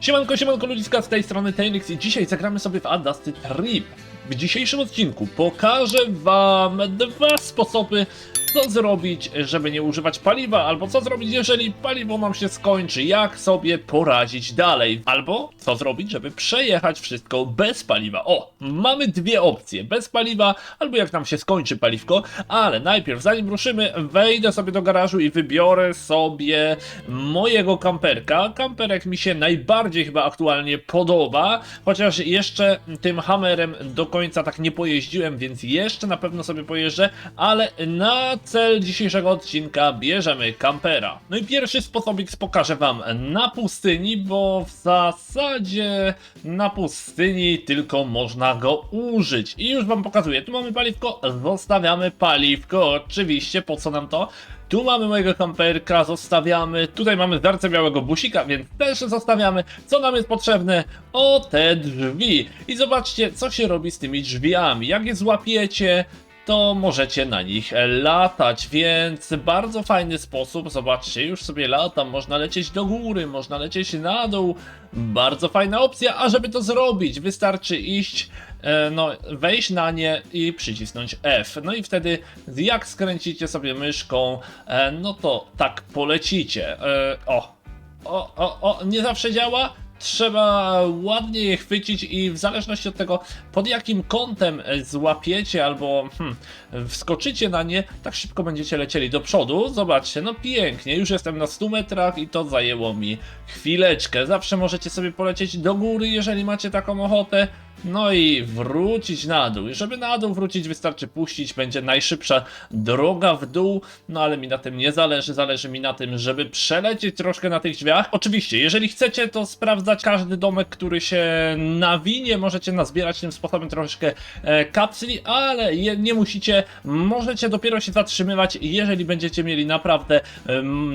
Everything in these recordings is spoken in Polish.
Siemanko, siemanko ludziska, z tej strony Tenix i dzisiaj zagramy sobie w Adasty Trip. W dzisiejszym odcinku pokażę wam dwa sposoby, co zrobić, żeby nie używać paliwa, albo co zrobić, jeżeli paliwo nam się skończy, jak sobie poradzić dalej, albo co zrobić, żeby przejechać wszystko bez paliwa. O, mamy dwie opcje, bez paliwa, albo jak nam się skończy paliwko, ale najpierw, zanim ruszymy, wejdę sobie do garażu i wybiorę sobie mojego kamperka. Kamperek mi się najbardziej chyba aktualnie podoba, chociaż jeszcze tym hammerem do końca tak nie pojeździłem, więc jeszcze na pewno sobie pojeżdżę, ale na cel dzisiejszego odcinka bierzemy kampera. No i pierwszy sposobik pokażę wam na pustyni, bo w zasadzie na pustyni tylko można go użyć. I już wam pokazuję, tu mamy paliwko, zostawiamy paliwko, oczywiście, po co nam to? Tu mamy mojego kamperka, zostawiamy. Tutaj mamy zdarcę białego busika, więc też zostawiamy. Co nam jest potrzebne? O te drzwi. I zobaczcie, co się robi z tymi drzwiami. Jak je złapiecie, to możecie na nich latać, więc bardzo fajny sposób. Zobaczcie, już sobie latam, można lecieć do góry, można lecieć na dół. Bardzo fajna opcja, a żeby to zrobić, wystarczy iść, e, no, wejść na nie i przycisnąć F. No i wtedy, jak skręcicie sobie myszką, e, no to tak polecicie. E, o, o, o, o, nie zawsze działa. Trzeba ładnie je chwycić i w zależności od tego, pod jakim kątem e, złapiecie albo hmm, wskoczycie na nie, tak szybko będziecie lecieli do przodu. Zobaczcie, no pięknie, już jestem na 100 metrach i to zajęło mi chwileczkę. Zawsze możecie sobie polecieć do góry, jeżeli macie taką ochotę. No i wrócić na dół. Żeby na dół wrócić, wystarczy puścić, będzie najszybsza droga w dół. No ale mi na tym nie zależy, zależy mi na tym, żeby przelecieć troszkę na tych drzwiach. Oczywiście, jeżeli chcecie, to sprawdzać każdy domek, który się nawinie, możecie nazbierać tym sposobem troszeczkę e, kapsli, ale nie musicie. Możecie dopiero się zatrzymywać, jeżeli będziecie mieli naprawdę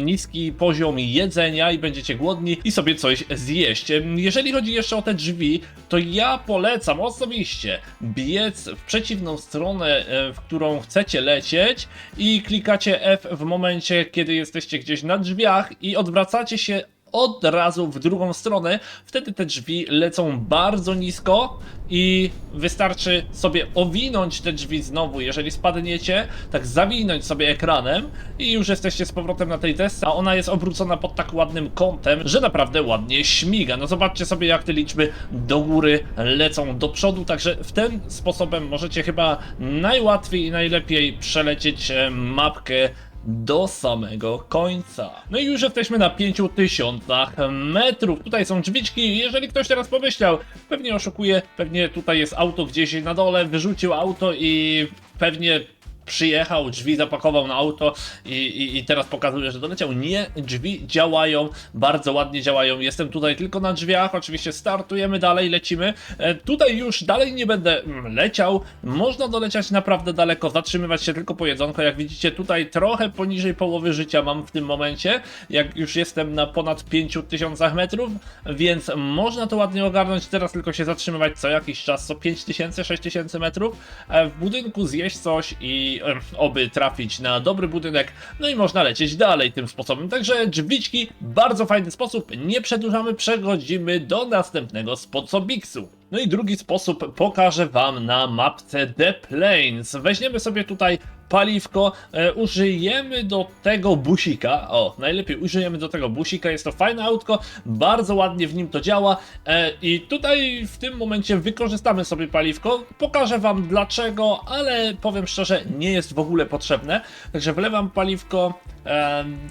niski poziom jedzenia i będziecie głodni i sobie coś zjeść. Jeżeli chodzi jeszcze o te drzwi, to ja polecam osobiście. Biec w przeciwną stronę, e, w którą chcecie lecieć i klikacie F w momencie, kiedy jesteście gdzieś na drzwiach i odwracacie się od razu w drugą stronę, wtedy te drzwi lecą bardzo nisko i wystarczy sobie owinąć te drzwi znowu, jeżeli spadniecie, tak zawinąć sobie ekranem i już jesteście z powrotem na tej desce, a ona jest obrócona pod tak ładnym kątem, że naprawdę ładnie śmiga. No zobaczcie sobie jak te liczby do góry lecą do przodu, także w ten sposobem możecie chyba najłatwiej i najlepiej przelecieć e, mapkę do samego końca. No i już jesteśmy na 5000 metrów. Tutaj są drzwiczki. Jeżeli ktoś teraz pomyślał, pewnie oszukuje, pewnie tutaj jest auto gdzieś na dole, wyrzucił auto i pewnie przyjechał, drzwi zapakował na auto i, i, i teraz pokazuje, że doleciał. Nie, drzwi działają, bardzo ładnie działają. Jestem tutaj tylko na drzwiach, oczywiście startujemy dalej, lecimy. E, tutaj już dalej nie będę mm, leciał, można doleciać naprawdę daleko, zatrzymywać się tylko po jedzonko. Jak widzicie tutaj trochę poniżej połowy życia mam w tym momencie, jak już jestem na ponad 5000 metrów, więc można to ładnie ogarnąć. Teraz tylko się zatrzymywać co jakiś czas, co 5000, 6000 metrów, e, w budynku zjeść coś i em, oby trafić na dobry budynek, no i można lecieć dalej tym sposobem. Także drzwiczki, bardzo fajny sposób, nie przedłużamy, przechodzimy do następnego sposobiksu. No i drugi sposób pokażę Wam na mapce The Plains. Weźmiemy sobie tutaj paliwko, e, użyjemy do tego busika, o, najlepiej użyjemy do tego busika, jest to fajne autko, bardzo ładnie w nim to działa. E, i tutaj w tym momencie wykorzystamy sobie paliwko, pokażę Wam dlaczego, ale powiem szczerze, nie jest w ogóle potrzebne, także wlewam paliwko,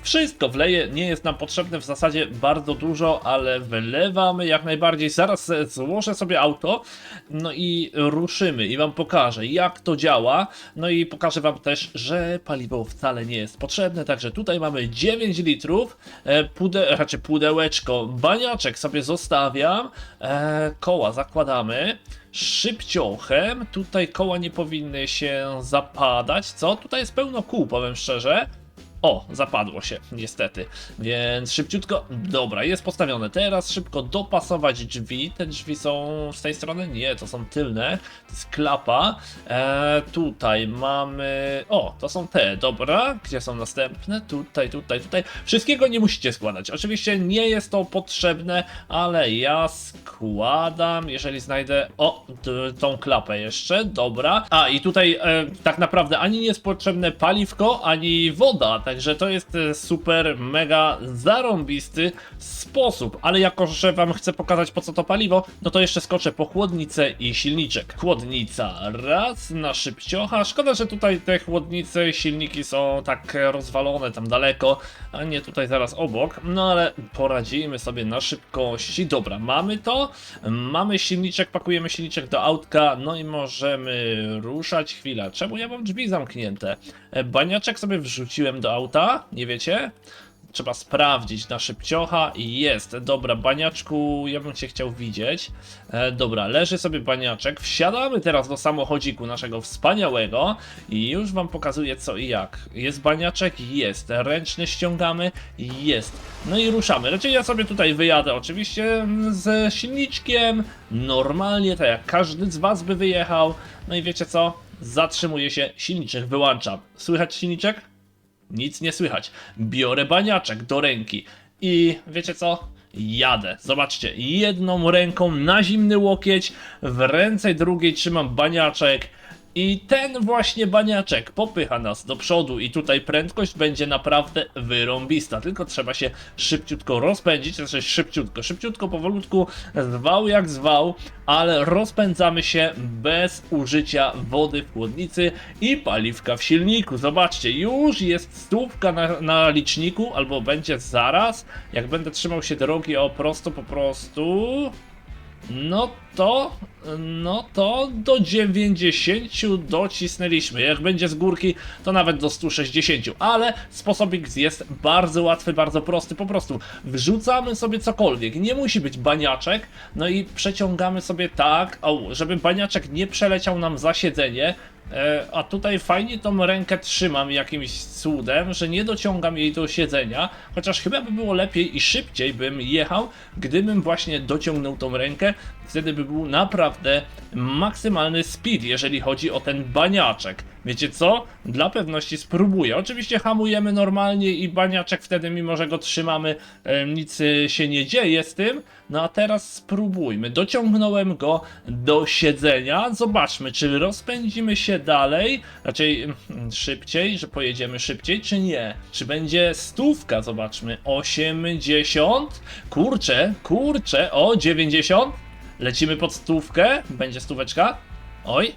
wszystko wleję, nie jest nam potrzebne w zasadzie bardzo dużo, ale wlewamy jak najbardziej, zaraz e, złożę sobie auto, no i ruszymy i Wam pokażę jak to działa, no i pokażę Wam też, że paliwo wcale nie jest potrzebne, także tutaj mamy 9 litrów, e, pude, raczej pudełeczko, baniaczek sobie zostawiam, e, koła zakładamy, szybciochem, tutaj koła nie powinny się zapadać, co? Tutaj jest pełno kół, powiem szczerze, O, zapadło się, niestety. Więc szybciutko. Dobra, jest postawione. Teraz szybko dopasować drzwi. Te drzwi są z tej strony? Nie, to są tylne. To jest klapa. E, tutaj mamy. O, to są te, dobra. Gdzie są następne? Tutaj, tutaj, tutaj. Wszystkiego nie musicie składać. Oczywiście nie jest to potrzebne, ale ja składam, jeżeli znajdę. O, tą klapę jeszcze, dobra. A i tutaj e, tak naprawdę ani nie jest potrzebne paliwko, ani woda. Także to jest e, super, mega zarąbisty sposób. Ale jako, że wam chcę pokazać po co to paliwo, no to jeszcze skoczę po chłodnicę i silniczek. Chłodnica raz na szybciocha. Szkoda, że tutaj te chłodnice silniki są tak rozwalone tam daleko, a nie tutaj zaraz obok. No ale poradzimy sobie na szybkości. Dobra, mamy to. Mamy silniczek, pakujemy silniczek do autka, no i możemy ruszać. Chwila, czemu ja mam drzwi zamknięte? E, Baniaczek sobie wrzuciłem do auta, nie wiecie? Trzeba sprawdzić na szybciocha i jest. Dobra, baniaczku, ja bym cię chciał widzieć. E, dobra, leży sobie baniaczek. Wsiadamy teraz do samochodziku naszego wspaniałego i już wam pokazuję co i jak. Jest baniaczek? Jest. Ręczny ściągamy? Jest. No i ruszamy. Raczej ja sobie tutaj wyjadę oczywiście mm, z silniczkiem. Normalnie, tak jak każdy z was by wyjechał. No i wiecie co? Zatrzymuje się, silniczek wyłączam. Słychać silniczek? Nic nie słychać. Biorę baniaczek do ręki i wiecie co? Jadę. Zobaczcie, jedną ręką na zimny łokieć, w ręce drugiej trzymam baniaczek. I ten właśnie baniaczek popycha nas do przodu i tutaj prędkość będzie naprawdę wyrąbista. Tylko trzeba się szybciutko rozpędzić, znaczy szybciutko, szybciutko, powolutku, zwał jak zwał, ale rozpędzamy się bez użycia wody w chłodnicy i paliwka w silniku. Zobaczcie, już jest stówka na, na liczniku, albo będzie zaraz, jak będę trzymał się drogi o prosto po prostu... No to, no to do 90 docisnęliśmy. Jak będzie z górki, to nawet do 160. Ale sposobik jest bardzo łatwy, bardzo prosty. Po prostu wrzucamy sobie cokolwiek. Nie musi być baniaczek. No i przeciągamy sobie tak, żeby baniaczek nie przeleciał nam za siedzenie. E, a tutaj fajnie tą rękę trzymam jakimś cudem, że nie dociągam jej do siedzenia, chociaż chyba by było lepiej i szybciej bym jechał, gdybym właśnie dociągnął tą rękę, wtedy by był naprawdę maksymalny speed, jeżeli chodzi o ten baniaczek. Wiecie co? Dla pewności spróbuję. Oczywiście hamujemy normalnie i baniaczek wtedy, mimo że go trzymamy, e, nic się nie dzieje z tym. No a teraz spróbujmy. Dociągnąłem go do siedzenia. Zobaczmy, czy rozpędzimy się dalej, raczej mm, szybciej, że pojedziemy szybciej, czy nie. Czy będzie stówka? Zobaczmy. 80. Kurczę, kurczę. O, 90. Lecimy pod stówkę. Będzie stóweczka. Oj,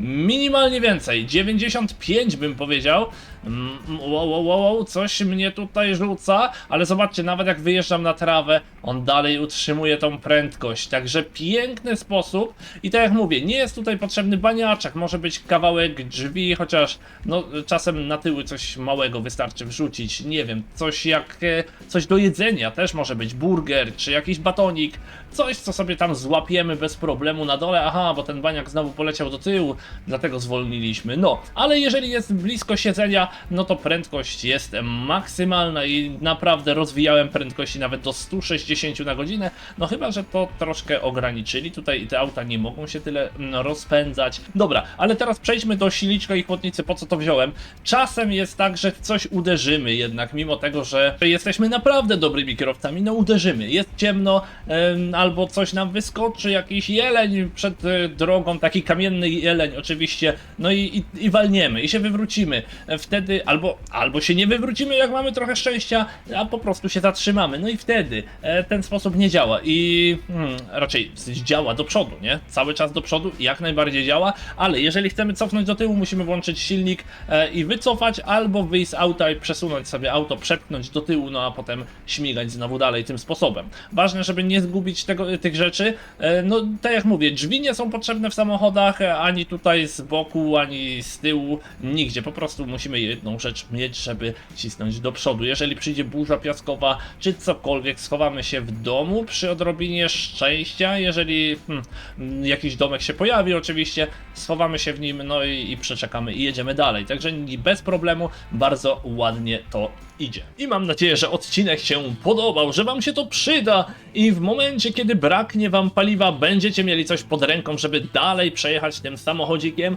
Minimalnie więcej, 95 bym powiedział. Mm, Wow, wow, wow, wow, coś mnie tutaj rzuca, ale zobaczcie, nawet jak wyjeżdżam na trawę, on dalej utrzymuje tą prędkość. Także piękny sposób. I tak jak mówię, nie jest tutaj potrzebny baniaczek, może być kawałek drzwi, chociaż no czasem na tyły coś małego wystarczy wrzucić. Nie wiem, coś jak e, coś do jedzenia też może być burger czy jakiś batonik. Coś, co sobie tam złapiemy bez problemu na dole. Aha, bo ten baniak znowu poleciał do tyłu, dlatego zwolniliśmy. No, ale jeżeli jest blisko siedzenia, no to prędkość jest maksymalna i naprawdę rozwijałem prędkości nawet do 160 na godzinę. No chyba, że to troszkę ograniczyli. Tutaj te auta nie mogą się tyle mm, rozpędzać. Dobra, ale teraz przejdźmy do silniczka i chłodnicy. Po co to wziąłem? Czasem jest tak, że w coś uderzymy jednak, mimo tego, że jesteśmy naprawdę dobrymi kierowcami, no uderzymy. Jest ciemno, em, albo coś nam wyskoczy, jakiś jeleń przed e, drogą, taki kamienny jeleń oczywiście, no i, i, i walniemy, i się wywrócimy. E, Wtedy albo, albo się nie wywrócimy, jak mamy trochę szczęścia, a po prostu się zatrzymamy. No i wtedy e, ten sposób nie działa i hmm, raczej działa do przodu, nie? Cały czas do przodu jak najbardziej działa, ale jeżeli chcemy cofnąć do tyłu, musimy włączyć silnik e, i wycofać, albo wyjść z auta i przesunąć sobie auto, przepchnąć do tyłu, no a potem śmigać znowu dalej tym sposobem. Ważne, żeby nie zgubić tego, tych rzeczy. E, no, tak jak mówię, drzwi nie są potrzebne w samochodach, e, ani tutaj z boku, ani z tyłu, nigdzie. Po prostu musimy je jedną rzecz mieć, żeby cisnąć do przodu. Jeżeli przyjdzie burza piaskowa, czy cokolwiek, schowamy się w domu przy odrobinie szczęścia. Jeżeli hmm, mm, jakiś domek się pojawi, oczywiście, schowamy się w nim, no i, i przeczekamy i jedziemy dalej. Także bez problemu, bardzo ładnie to idzie. I mam nadzieję, że odcinek się podobał, że Wam się to przyda i w momencie, kiedy braknie Wam paliwa, będziecie mieli coś pod ręką, żeby dalej przejechać tym samochodzikiem,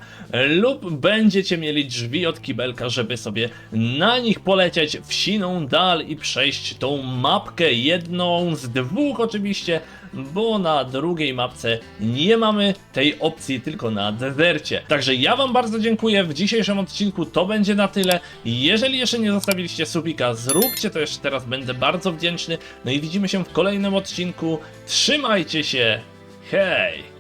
lub będziecie mieli drzwi od kibelka, żeby sobie na nich polecieć w siną dal i przejść tą mapkę, jedną z dwóch oczywiście, bo na drugiej mapce nie mamy tej opcji, tylko na dezercie. Także ja Wam bardzo dziękuję. W dzisiejszym odcinku to będzie na tyle. Jeżeli jeszcze nie zostawiliście subika, zróbcie to jeszcze teraz, będę bardzo wdzięczny. No i widzimy się w kolejnym odcinku. Trzymajcie się. Hej!